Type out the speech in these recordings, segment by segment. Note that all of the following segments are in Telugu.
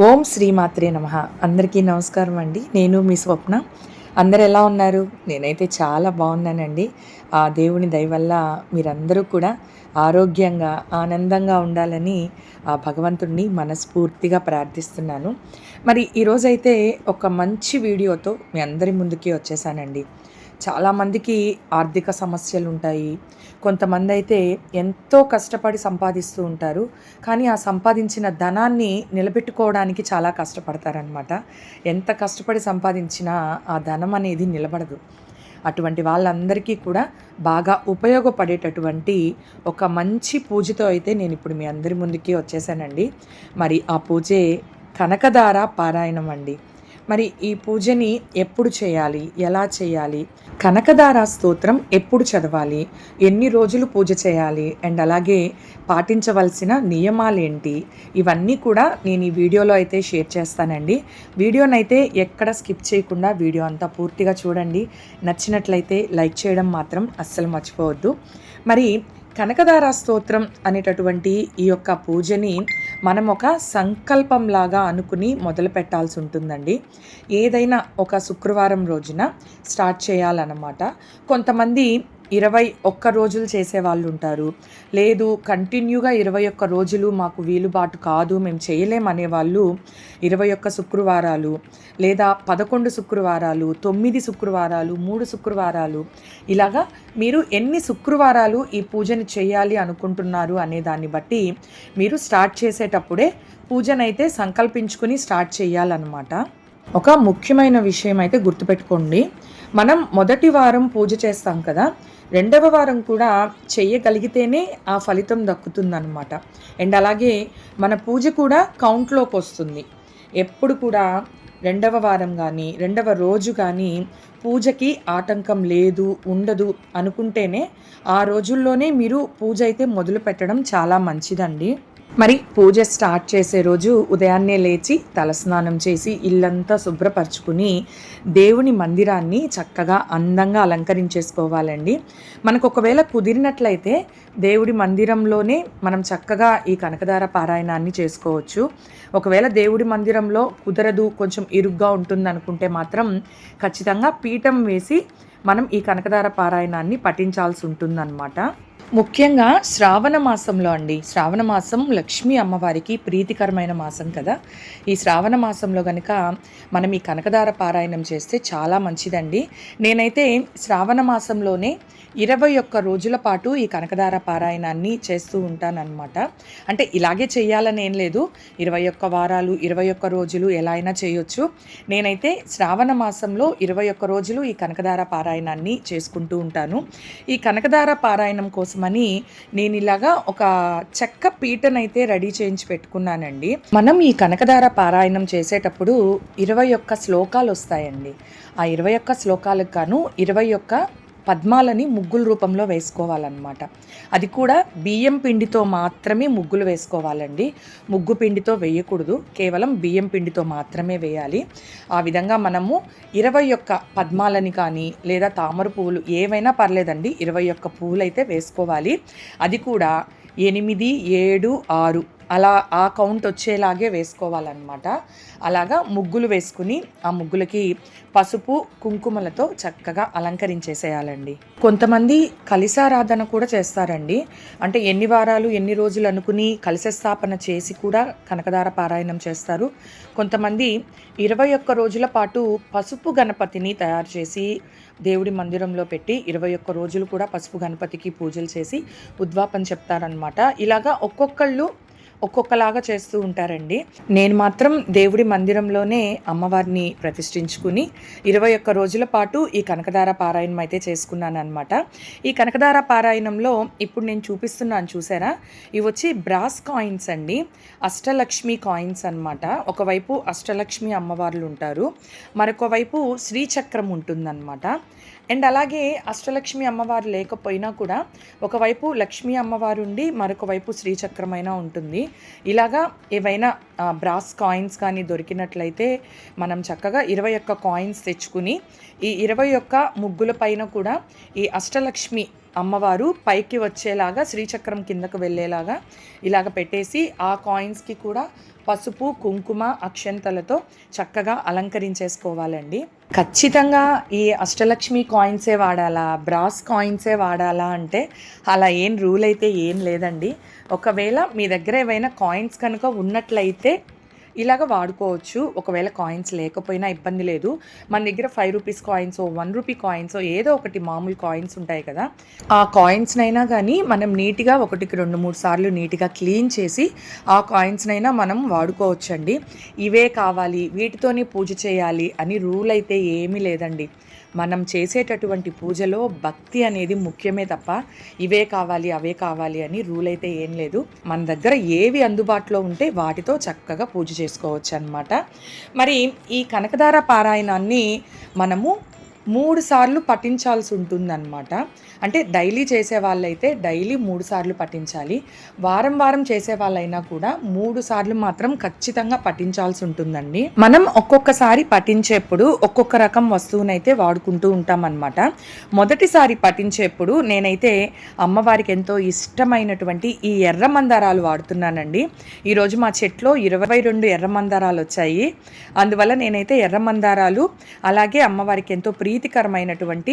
ఓం శ్రీమాత్రే నమ. అందరికీ నమస్కారం అండి. నేను మీ స్వప్న. అందరు ఎలా ఉన్నారు? నేనైతే చాలా బాగున్నానండి. ఆ దేవుని దయవల్ల మీరందరూ కూడా ఆరోగ్యంగా ఆనందంగా ఉండాలని ఆ భగవంతుడిని మనస్ఫూర్తిగా ప్రార్థిస్తున్నాను. మరి ఈరోజైతే ఒక మంచి వీడియోతో మీ అందరి ముందుకి వచ్చేసానండి. చాలామందికి ఆర్థిక సమస్యలు ఉంటాయి కొంతమంది అయితే ఎంతో కష్టపడి సంపాదిస్తూ ఉంటారు. కానీ ఆ సంపాదించిన ధనాన్ని నిలబెట్టుకోవడానికి చాలా కష్టపడతారనమాట ఎంత కష్టపడి సంపాదించినా ఆ ధనం అనేది నిలబడదు. అటువంటి వాళ్ళందరికీ కూడా బాగా ఉపయోగపడేటటువంటి ఒక మంచి పూజతో అయితే నేను ఇప్పుడు మీ అందరి ముందుకి వచ్చేసానండి. మరి ఆ పూజే కనకదార పారాయణం అండి. మరి ఈ పూజని ఎప్పుడు చేయాలి? ఎలా చేయాలి? కనకదార స్తోత్రం ఎప్పుడు చదవాలి? ఎన్ని రోజులు పూజ చేయాలి? అండ్ అలాగే పాటించవలసిన నియమాలు ఏంటి ఇవన్నీ కూడా నేను ఈ వీడియోలో అయితే షేర్ చేస్తానండి. వీడియోనైతే ఎక్కడ స్కిప్ చేయకుండా వీడియో అంతా పూర్తిగా చూడండి. నచ్చినట్లయితే లైక్ చేయడం మాత్రం అస్సలు మర్చిపోవద్దు. మరి కనకదార స్తోత్రం అనేటటువంటి ఈ యొక్క పూజని మనం ఒక సంకల్పంలాగా అనుకుని మొదలు పెట్టాల్సి ఉంటుందండి. ఏదైనా ఒక శుక్రవారం రోజున స్టార్ట్ చేయాలన్నమాట. కొంతమంది ఇరవై ఒక్క రోజులు చేసే వాళ్ళు ఉంటారు లేదు కంటిన్యూగా ఇరవై ఒక్క రోజులు మాకు వీలుబాటు కాదు మేము చేయలేమనే వాళ్ళు ఇరవై ఒక్క శుక్రవారాలు లేదా పదకొండు శుక్రవారాలు తొమ్మిది శుక్రవారాలు మూడు శుక్రవారాలు ఇలాగా మీరు ఎన్ని శుక్రవారాలు ఈ పూజని చేయాలి అనుకుంటున్నారు అనే దాన్ని బట్టి మీరు స్టార్ట్ చేసేటప్పుడే పూజనైతే సంకల్పించుకుని స్టార్ట్ చేయాలన్నమాట. ఒక ముఖ్యమైన విషయం అయితే గుర్తుపెట్టుకోండి. మనం మొదటి వారం పూజ చేస్తాం కదా రెండవ వారం కూడా చేయగలిగితేనే ఆ ఫలితం దక్కుతుందనమాట అండ్ అలాగే మన పూజ కూడా కౌంట్లోకి వస్తుంది. ఎప్పుడు కూడా రెండవ వారం కానీ రెండవ రోజు కానీ పూజకి ఆటంకం లేదు ఉండదు అనుకుంటేనే ఆ రోజుల్లోనే మీరు పూజ అయితే మొదలు పెట్టడం చాలా మంచిదండి. మరి పూజ స్టార్ట్ చేసే రోజు ఉదయాన్నే లేచి తలస్నానం చేసి ఇల్లంతా శుభ్రపరచుకుని దేవుని మందిరాన్ని చక్కగా అందంగా అలంకరించేసుకోవాలండి. మనకు ఒకవేళ కుదిరినట్లయితే దేవుడి మందిరంలోనే మనం చక్కగా ఈ కనకదార పారాయణాన్ని చేసుకోవచ్చు. ఒకవేళ దేవుడి మందిరంలో కుదరదు కొంచెం ఇరుగ్గా ఉంటుంది అనుకుంటే మాత్రం ఖచ్చితంగా పీఠం వేసి మనం ఈ కనకదార పారాయణాన్ని పఠించాల్సి ఉంటుందన్నమాట. ముఖ్యంగా శ్రావణ మాసంలో అండి. శ్రావణ మాసం లక్ష్మీ అమ్మవారికి ప్రీతికరమైన మాసం కదా. ఈ శ్రావణ మాసంలో కనుక మనం ఈ కనకదార పారాయణం చేస్తే చాలా మంచిదండి. నేనైతే శ్రావణ మాసంలోనే ఇరవై ఒక్క రోజుల పాటు ఈ కనకదార పారాయణాన్ని చేస్తూ ఉంటానన్నమాట. అంటే ఇలాగే చేయాలని ఏం లేదు. ఇరవై ఒక్క వారాలు ఇరవై ఒక్క రోజులు ఎలా అయినా చేయొచ్చు. నేనైతే శ్రావణ మాసంలో ఇరవై ఒక్క రోజులు ఈ కనకదార పారాయణాన్ని చేసుకుంటూ ఉంటాను. ఈ కనకదార పారాయణం కోసమని నేను ఇలాగా ఒక చెక్క పీటనైతే రెడీ చేయించి పెట్టుకున్నానండి. మనం ఈ కనకధార పారాయణం చేసేటప్పుడు ఇరవై ఒక్క శ్లోకాలు వస్తాయండి ఆ ఇరవై ఒక్క శ్లోకాలకు గాను ఇరవై ఒక్క పద్మాలని ముగ్గుల రూపంలో వేసుకోవాలన్నమాట. అది కూడా బియ్యం పిండితో మాత్రమే ముగ్గులు వేసుకోవాలండి. ముగ్గు పిండితో వేయకూడదు. కేవలం బియ్యం పిండితో మాత్రమే వేయాలి. ఆ విధంగా మనము ఇరవై ఒక్క పద్మాలని కానీ లేదా తామర పువ్వులు ఏవైనా పర్లేదండి. ఇరవై ఒక్క పువ్వులు అయితే వేసుకోవాలి. అది కూడా ఎనిమిది ఏడు ఆరు అలా ఆ కౌంట్ వచ్చేలాగే వేసుకోవాలన్నమాట. అలాగా ముగ్గులు వేసుకుని ఆ ముగ్గులకి పసుపు కుంకుమలతో చక్కగా అలంకరించేసేయాలండి. కొంతమంది కలిసారాధన కూడా చేస్తారండి. అంటే ఎన్ని వారాలు ఎన్ని రోజులు అనుకుని కలిస స్థాపన చేసి కూడా కనకదార పారాయణం చేస్తారు. కొంతమంది ఇరవై ఒక్క రోజుల పాటు పసుపు గణపతిని తయారు చేసి దేవుడి మందిరంలో పెట్టి ఇరవై ఒక్క రోజులు కూడా పసుపు గణపతికి పూజలు చేసి ఉద్వాపన చెప్తారనమాట ఇలాగా ఒక్కొక్కళ్ళు ఒక్కొక్కలాగా చేస్తూ ఉంటారండి. నేను మాత్రం దేవుడి మందిరంలోనే అమ్మవారిని ప్రతిష్ఠించుకుని ఇరవై ఒక్క రోజుల పాటు ఈ కనకదార పారాయణం అయితే చేసుకున్నాను అనమాట ఈ కనకదార పారాయణంలో ఇప్పుడు నేను చూపిస్తున్నాను చూసారా? ఇవి వచ్చి బ్రాస్ కాయిన్స్ అండి. అష్టలక్ష్మి కాయిన్స్ అనమాట ఒకవైపు అష్టలక్ష్మి అమ్మవార్లు ఉంటారు. మరొక వైపు శ్రీచక్రం ఉంటుందన్నమాట. అండ్ అలాగే అష్టలక్ష్మి అమ్మవారు లేకపోయినా కూడా ఒకవైపు లక్ష్మీ అమ్మవారు ఉండి మరొక వైపు శ్రీచక్రమైనా ఉంటుంది. ఇలాగా ఏవైనా బ్రాస్ కాయిన్స్ కానీ దొరికినట్లయితే మనం చక్కగా ఇరవై ఒక్క కాయిన్స్ తెచ్చుకుని ఈ ఇరవై ఒక్క ముగ్గుల పైన కూడా ఈ అష్టలక్ష్మి అమ్మవారు పైకి వచ్చేలాగా శ్రీచక్రం కిందకు వెళ్ళేలాగా ఇలాగ పెట్టేసి ఆ కాయిన్స్కి కూడా పసుపు కుంకుమ అక్షంతలతో చక్కగా అలంకరించేసుకోవాలండి. ఖచ్చితంగా ఈ అష్టలక్ష్మి కాయిన్సే వాడాలా బ్రాస్ కాయిన్సే వాడాలా అంటే అలా ఏం రూల్ అయితే ఏం లేదండి. ఒకవేళ మీ దగ్గర ఏవైనా కాయిన్స్ కనుక ఉన్నట్లయితే ఇలాగ వాడుకోవచ్చు. ఒకవేళ కాయిన్స్ లేకపోయినా ఇబ్బంది లేదు. మన దగ్గర five rupees coins one rupee coins ఏదో ఒకటి మామూలు కాయిన్స్ ఉంటాయి కదా. ఆ కాయిన్స్నైనా కానీ మనం నీట్గా ఒకటికి రెండు మూడు సార్లు నీట్గా క్లీన్ చేసి ఆ కాయిన్స్నైనా మనం వాడుకోవచ్చండి. ఇవే కావాలి వీటితోనే పూజ చేయాలి అని రూల్ అయితే ఏమీ లేదండి. మనం చేసేటటువంటి పూజలో భక్తి అనేది ముఖ్యమే తప్ప ఇవే కావాలి అవే కావాలి అని రూల్ అయితే ఏం లేదు. మన దగ్గర ఏవి అందుబాటులో ఉంటే వాటితో చక్కగా పూజ చేసుకోవచ్చు అనమాట మరి ఈ కనకదార పారాయణాన్ని మనము మూడు సార్లు పఠించాల్సి ఉంటుందన్నమాట. అంటే డైలీ చేసే వాళ్ళైతే డైలీ మూడు సార్లు పఠించాలి. వారం వారం చేసే వాళ్ళైనా కూడా మూడు సార్లు మాత్రం ఖచ్చితంగా పఠించాల్సి ఉంటుందండి. మనం ఒక్కొక్కసారి పఠించేప్పుడు ఒక్కొక్క రకం వస్తువునైతే వాడుకుంటూ ఉంటాం మొదటిసారి పఠించేప్పుడు నేనైతే అమ్మవారికి ఎంతో ఇష్టమైనటువంటి ఈ ఎర్ర మందారాలు వాడుతున్నానండి. ఈరోజు మా చెట్లో ఇరవై రెండు ఎర్ర మందారాలు వచ్చాయి. అందువల్ల నేనైతే ఎర్ర మందారాలు అలాగే అమ్మవారికి ఎంతో ప్రీతికరమైనటువంటి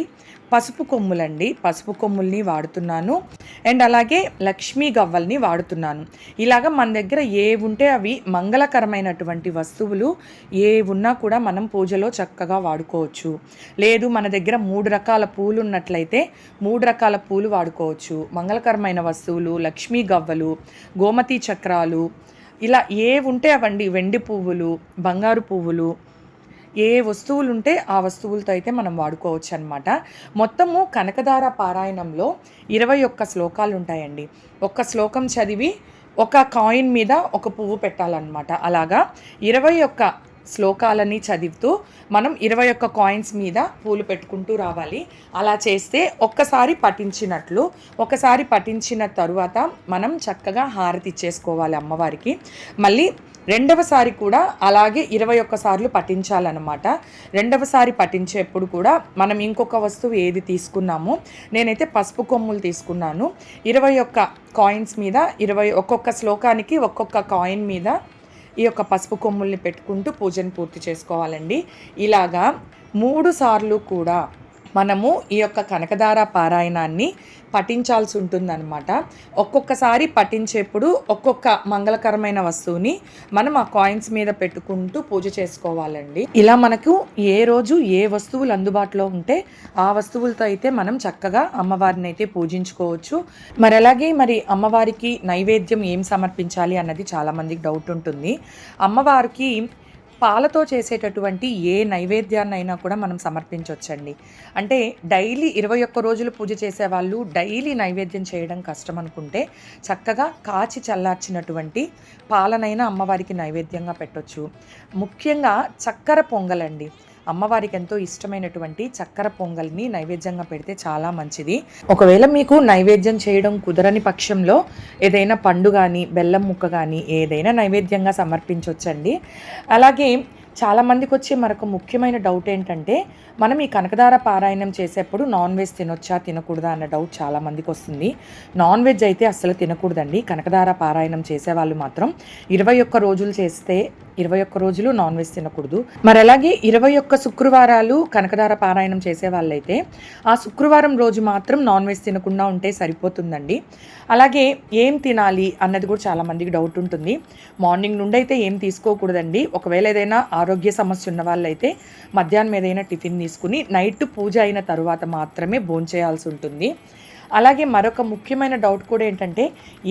పసుపు కొమ్ములండి. పసుపు కొమ్ముల్ని వాడుతున్నాను. అండ్ అలాగే లక్ష్మీ గవ్వల్ని వాడుతున్నాను. ఇలాగ మన దగ్గర ఏ ఉంటే అవి మంగళకరమైనటువంటి వస్తువులు ఏ ఉన్నా కూడా మనం పూజలో చక్కగా వాడుకోవచ్చు. లేదు మన దగ్గర మూడు రకాల పూలు ఉన్నట్లయితే మూడు రకాల పూలు వాడుకోవచ్చు. మంగళకరమైన వస్తువులు లక్ష్మీ గవ్వలు గోమతి చక్రాలు ఇలా ఏ ఉంటే అవండి వెండి పువ్వులు బంగారు పువ్వులు ఏ వస్తువులు ఉంటే ఆ వస్తువులతో అయితే మనం వాడుకోవచ్చు అనమాట మొత్తము కనకదార పారాయణంలో ఇరవై ఒక్క శ్లోకాలు ఉంటాయండి ఒక్క శ్లోకం చదివి ఒక కాయిన్ మీద ఒక పువ్వు పెట్టాలన్నమాట. అలాగా ఇరవై ఒక్క శ్లోకాలని చదువుతూ మనం ఇరవై ఒక్క కాయిన్స్ మీద పూలు పెట్టుకుంటూ రావాలి. అలా చేస్తే ఒక్కసారి పఠించినట్లు ఒకసారి పఠించిన తరువాత మనం చక్కగా హారతి ఇచ్చేసుకోవాలి అమ్మవారికి. మళ్ళీ రెండవసారి కూడా అలాగే ఇరవై ఒక్కసార్లు పఠించాలన్నమాట. రెండవసారి పఠించేప్పుడు కూడా మనం ఇంకొక వస్తువు ఏది తీసుకున్నామో నేనైతే పసుపు కొమ్ములు తీసుకున్నాను. ఇరవై ఒక్క కాయిన్స్ మీద ఇరవై ఒక్కొక్క శ్లోకానికి ఒక్కొక్క కాయిన్ మీద ఈ యొక్క పసుపు కొమ్ముల్ని పెట్టుకుంటూ పూజను పూర్తి చేసుకోవాలండి. ఇలాగా మూడు సార్లు కూడా మనము ఈ యొక్క కనకదార పారాయణాన్ని పఠించాల్సి ఉంటుందన్నమాట. ఒక్కొక్కసారి పఠించేప్పుడు ఒక్కొక్క మంగళకరమైన వస్తువుని మనం ఆ కాయిన్స్ మీద పెట్టుకుంటూ పూజ చేసుకోవాలండి. ఇలా మనకు ఏ రోజు ఏ వస్తువులు అందుబాటులో ఉంటే ఆ వస్తువులతో అయితే మనం చక్కగా అమ్మవారిని అయితే పూజించుకోవచ్చు. మరి అలాగే మరి అమ్మవారికి నైవేద్యం ఏం సమర్పించాలి అన్నది చాలామందికి డౌట్ ఉంటుంది. అమ్మవారికి పాలతో చేసేటటువంటి ఏ నైవేద్యాన్నైనా కూడా మనం సమర్పించవచ్చండి అంటే డైలీ ఇరవై ఒక్క రోజులు పూజ చేసేవాళ్ళు డైలీ నైవేద్యం చేయడం కష్టం అనుకుంటే చక్కగా కాచి చల్లార్చినటువంటి పాలనైనా అమ్మవారికి నైవేద్యంగా పెట్టొచ్చు. ముఖ్యంగా చక్కెర పొంగలండి. అమ్మవారికి ఎంతో ఇష్టమైనటువంటి చక్కెర పొంగల్ని నైవేద్యంగా పెడితే చాలా మంచిది. ఒకవేళ మీకు నైవేద్యం చేయడం కుదరని పక్షంలో ఏదైనా పండు కానీ బెల్లం ముక్క కానీ ఏదైనా నైవేద్యంగా సమర్పించవచ్చండి అలాగే చాలామందికి వచ్చే మరొక ముఖ్యమైన డౌట్ ఏంటంటే మనం ఈ కనకదార పారాయణం చేసేప్పుడు నాన్ వెజ్ తినొచ్చా తినకూడదా అన్న డౌట్ చాలామందికి వస్తుంది. నాన్ వెజ్ అయితే అస్సలు తినకూడదండి. కనకదార పారాయణం చేసేవాళ్ళు మాత్రం ఇరవై ఒక్క రోజులు చేస్తే ఇరవై ఒక్క రోజులు నాన్ వెజ్ తినకూడదు. మరి అలాగే ఇరవై ఒక్క శుక్రవారాలు కనకదార పారాయణం చేసే వాళ్ళైతే ఆ శుక్రవారం రోజు మాత్రం నాన్ వెజ్ తినకుండా ఉంటే సరిపోతుందండి. అలాగే ఏం తినాలి అన్నది కూడా చాలామందికి డౌట్ ఉంటుంది. మార్నింగ్ నుండి అయితే ఏం తీసుకోకూడదండి. ఒకవేళ ఏదైనా ఆరోగ్య సమస్య ఉన్న వాళ్ళైతే మధ్యాహ్నం ఏదైనా టిఫిన్ తీసుకుని నైట్ పూజ అయిన తర్వాత మాత్రమే భోంచేయాల్సి ఉంటుంది. అలాగే మరొక ముఖ్యమైన డౌట్ కూడా ఏంటంటే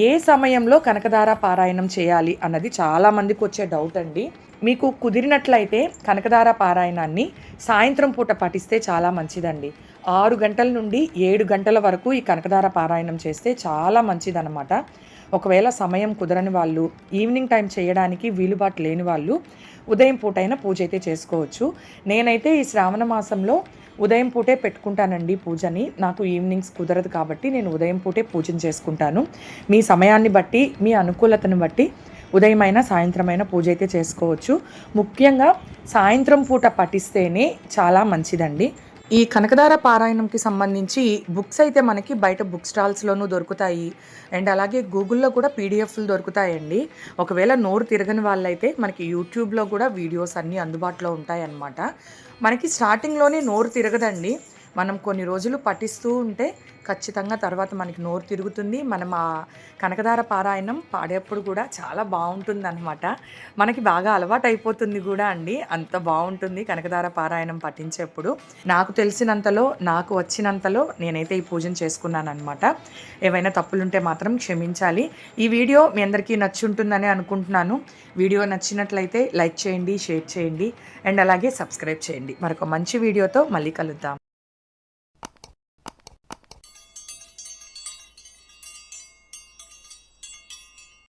ఏ సమయంలో కనకదార పారాయణం చేయాలి అన్నది చాలామందికి వచ్చే డౌట్ అండి. మీకు కుదిరినట్లయితే కనకదార పారాయణాన్ని సాయంత్రం పూట పఠిస్తే చాలా మంచిదండి. ఆరు గంటల నుండి ఏడు గంటల వరకు ఈ కనకదార పారాయణం చేస్తే చాలా మంచిదన్నమాట. ఒకవేళ సమయం కుదరని వాళ్ళు ఈవినింగ్ టైం చేయడానికి వీలుబాటు లేని వాళ్ళు ఉదయం పూటైనా పూజ అయితే చేసుకోవచ్చు. నేనైతే ఈ శ్రావణ మాసంలో ఉదయం పూటే పెట్టుకుంటానండి పూజని. నాకు ఈవినింగ్స్ కుదరదు కాబట్టి నేను ఉదయం పూటే పూజను చేసుకుంటాను. మీ సమయాన్ని బట్టి మీ అనుకూలతను బట్టి ఉదయమైన సాయంత్రమైన పూజ అయితే చేసుకోవచ్చు. ముఖ్యంగా సాయంత్రం పూట పఠిస్తేనే చాలా మంచిదండి. ఈ కనకదార పారాయణంకి సంబంధించి బుక్స్ అయితే మనకి బయట బుక్ స్టాల్స్లోనూ దొరుకుతాయి. అండ్ అలాగే గూగుల్లో కూడా పీడిఎఫ్లు దొరుకుతాయండి. ఒకవేళ నోరు తిరగని వాళ్ళైతే మనకి యూట్యూబ్లో కూడా వీడియోస్ అన్నీ అందుబాటులో ఉంటాయన్నమాట. మనకి స్టార్టింగ్లోనే నోరు తిరగదండి. మనం కొన్ని రోజులు పఠిస్తూ ఉంటే ఖచ్చితంగా తర్వాత మనకి నోరు తిరుగుతుంది. మనం ఆ కనకదార పారాయణం పాడేప్పుడు కూడా చాలా బాగుంటుంది అనమాట మనకి బాగా అలవాటు అయిపోతుంది కూడా అండి. అంత బాగుంటుంది కనకదార పారాయణం పఠించేప్పుడు. నాకు తెలిసినంతలో నాకు వచ్చినంతలో నేనైతే ఈ పూజను చేసుకున్నానమాట ఏవైనా తప్పులుంటే మాత్రం క్షమించాలి. ఈ వీడియో మీ అందరికీ నచ్చుంటుందని అనుకుంటున్నాను. వీడియో నచ్చినట్లయితే లైక్ చేయండి షేర్ చేయండి అండ్ అలాగే సబ్స్క్రైబ్ చేయండి. మరొక మంచి వీడియోతో మళ్ళీ కలుద్దాం.